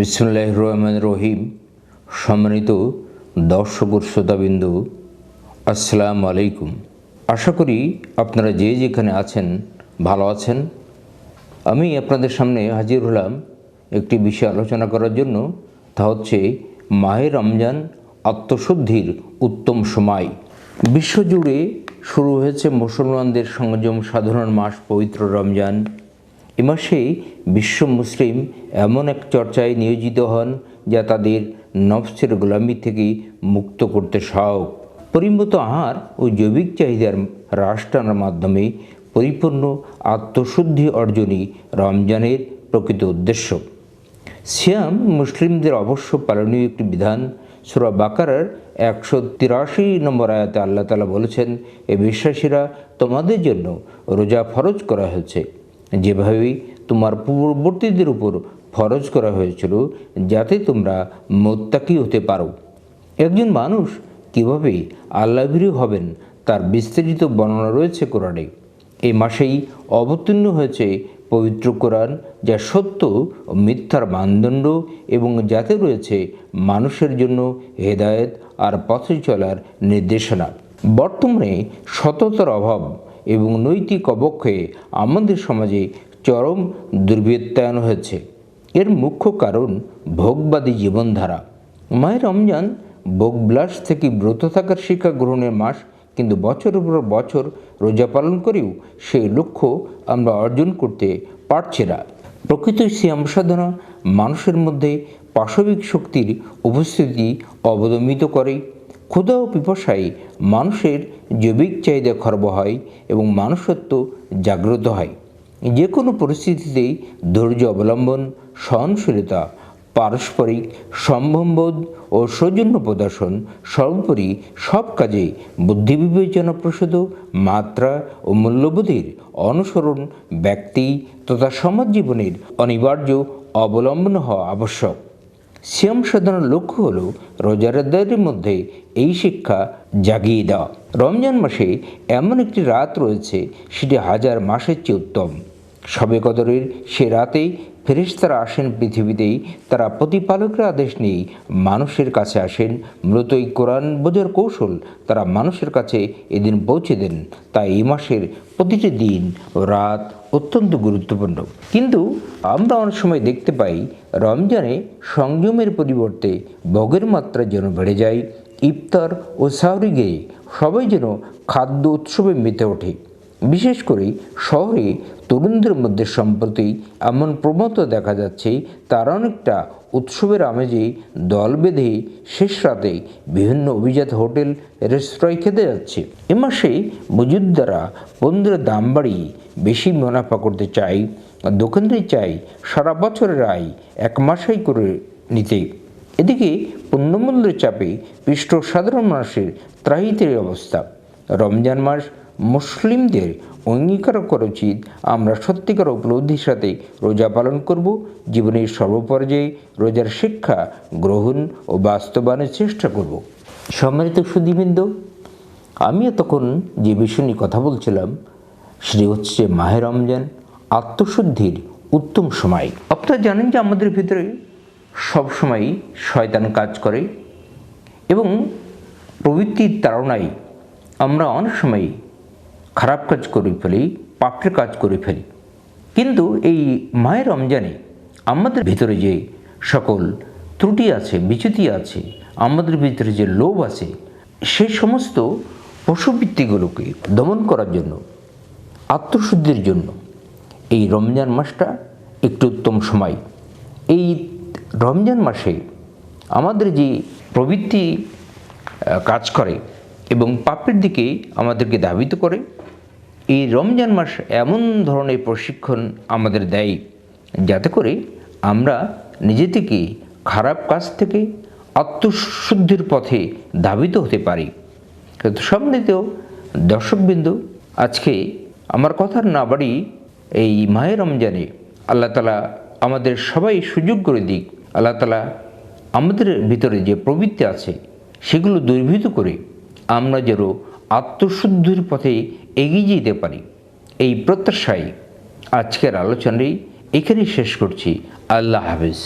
বিসমুল্লাহ রহমান রহিম। সম্মানিত দর্শক শ্রোতাবিন্দু, আসসালামু আলাইকুম। আশা করি আপনারা যে যেখানে আছেন ভালো আছেন। আমি আপনাদের সামনে হাজির হলাম একটি বিষয় আলোচনা করার জন্য, তা হচ্ছে মাহে রমজান আত্মশুদ্ধির উত্তম সময়। বিশ্বজুড়ে শুরু হয়েছে মুসলমানদের সংযম সাধারণ মাস পবিত্র রমজান। এ মাসে বিশ্ব মুসলিম এমন এক চর্চায় নিয়োজিত হন যা তাদের নফসের গোলামি থেকে মুক্ত করতে সহায়ক। পরিমত আহার ও জৈবিক চাহিদার হ্রাস টানার মাধ্যমে পরিপূর্ণ আত্মশুদ্ধি অর্জনই রমজানের প্রকৃত উদ্দেশ্য। সিয়াম মুসলিমদের অবশ্য পালনীয় একটি বিধান, সুরা বাকারার একশো তিরাশি নম্বর আয়াতে আল্লাহ তালা বলেছেন, এ বিশ্বাসীরা তোমাদের জন্য রোজা ফরজ করা হয়েছে। যেভাবেই তোমার পূর্ববর্তীদের উপর ফরজ করা হয়েছিল, যাতে তোমরা মোত্তাকি হতে পারো। একজন মানুষ কীভাবে আল্লাভীরু হবেন, তার বিস্তারিত বর্ণনা রয়েছে কোরআনে। এই মাসেই অবতীর্ণ হয়েছে পবিত্র কোরআন, যা সত্য ও মিথ্যার মানদণ্ড এবং যাতে রয়েছে মানুষের জন্য হেদায়েত আর পথে চলার নির্দেশনা। বর্তমানে সততার অভাব এবং নৈতিক অবক্ষয়ে আমাদের সমাজে চরম দুর্বৃত্তায়ন হয়েছে। এর মুখ্য কারণ ভোগবাদী জীবনধারা। মায়ের রমজান ভোগবিলাস থেকে ব্রত থাকার শিক্ষা গ্রহণের মাস, কিন্তু বছরের পর বছর রোজা পালন করেও সেই লক্ষ্য আমরা অর্জন করতে পারছি না। প্রকৃত সিয়াম সাধনা মানুষের মধ্যে পাশবিক শক্তির উপস্থিতি অবদমিত করে। ক্ষুধা ও পিপাসায় মানুষের জৈবিক চাহিদা খর্ব হয় এবং মানুষত্ব জাগ্রত হয়। যে কোনো পরিস্থিতিতেই ধৈর্য অবলম্বন, সহনশীলতা, পারস্পরিক সম্ভববোধ ও সৌজন্য প্রদর্শন সর্বোপরি সব কাজে বুদ্ধি বিবেচনা প্রসূত মাত্রা ও মূল্যবোধের অনুসরণ ব্যক্তি তথা সমাজ জীবনের অনিবার্য অবলম্বন হওয়া আবশ্যক। সিয়াম সাধনার লক্ষ্য হল রোজারদারের মধ্যে এই শিক্ষা জাগিয়ে দেওয়া। রমজান মাসে এমন একটি রাত রয়েছে, সেটি হাজার মাসের চেয়ে উত্তম। সবে কদরের সে রাতেই ফেরেশতারা আসেন পৃথিবীতেই, তারা প্রতিপালকের আদেশ নিয়েই মানুষের কাছে আসেন। মূলত এই কোরআন বোঝার কৌশল তারা মানুষের কাছে এদিন পৌঁছে দেন। তাই এই মাসের প্রতিটি দিন ও রাত অত্যন্ত গুরুত্বপূর্ণ। কিন্তু আমরা অনেক সময় দেখতে পাই, রমজানে সংযমের পরিবর্তে ভোগের মাত্রা যেন বেড়ে যায়, ইফতার ও সাহরিগে সবাই যেন খাদ্য উৎসবে মেতে ওঠে। বিশেষ করে শহরে তরুণদের মধ্যে সম্প্রতি এমন প্রবণতা দেখা যাচ্ছে, তারা অনেকটা উৎসবের আমেজে দল বেঁধে শেষ রাতে বিভিন্ন অভিজাত হোটেল, রেস্তোরাঁয় খেতে যাচ্ছে। এ মাসে মজুদ্দারা পণ্যের দাম বাড়িয়ে বেশি মুনাফা করতে চাই দোকানদারি চাই সারা বছরের আয় এক মাসেই করে নিতে। এদিকে পণ্যমূল্যের চাপে পৃষ্ঠ সাধারণ মানুষের ত্রাহিতের অবস্থা। রমজান মাস মুসলিমদের অঙ্গীকার করা উচিত। আমরা সত্যিকার উপলব্ধির সাথে রোজা পালন করব। জীবনের সর্বপর্যায়ে রোজার শিক্ষা গ্রহণ ও বাস্তবায়নের চেষ্টা করব। সম্মানিত সুদীবৃন্দ আমি তখন যে বিষয় নিয়ে কথা বলছিলাম, সেটি হচ্ছে মাহে রমজান, আত্মশুদ্ধির উত্তম সময়। আপনারা জানেন যে আমাদের ভিতরে সবসময় শয়তান কাজ করে এবং প্রবৃত্তির তাড়নায় আমরা অনেক সময় খারাপ কাজ করে ফেলি, পাপের কাজ করে ফেলি। কিন্তু এই মায়ের রমজানে আমাদের ভিতরে যে সকল ত্রুটি আছে, বিচ্যুতি আছে, আমাদের ভিতরে যে লোভ আছে সেই সমস্ত পশুবৃত্তিগুলোকে দমন করার জন্য, আত্মশুদ্ধির জন্য এই রমজান মাসটা একটু উত্তম সময়। এই রমজান মাসে আমাদের যে প্রবৃত্তি কাজ করে এবং পাপের দিকে আমাদেরকে ধাবিত করে এই রমজান মাস এমন ধরনের প্রশিক্ষণ আমাদের দেয় যাতে করে আমরা নিজে থেকে খারাপ কাজ থেকে আত্মশুদ্ধির পথে ধাবিত হতে পারি। কিন্তু সম্মিলিত দর্শকবিন্দু, আজকে আমার কথার না বাড়ি এই মায়ের রমজানে আল্লাহ তালা আমাদের সবাই সুযোগ করে দিক। আল্লাহ তালা আমাদের ভিতরে যে প্রবৃত্তি আছে, সেগুলো দুর্বৃত করে আমরা যেন আত্মশুদ্ধির পথে এগিয়ে যেতে পারি। এই প্রত্যাশায় আজকের আলোচনায় এখানেই শেষ করছি। আল্লাহ হাফিজ।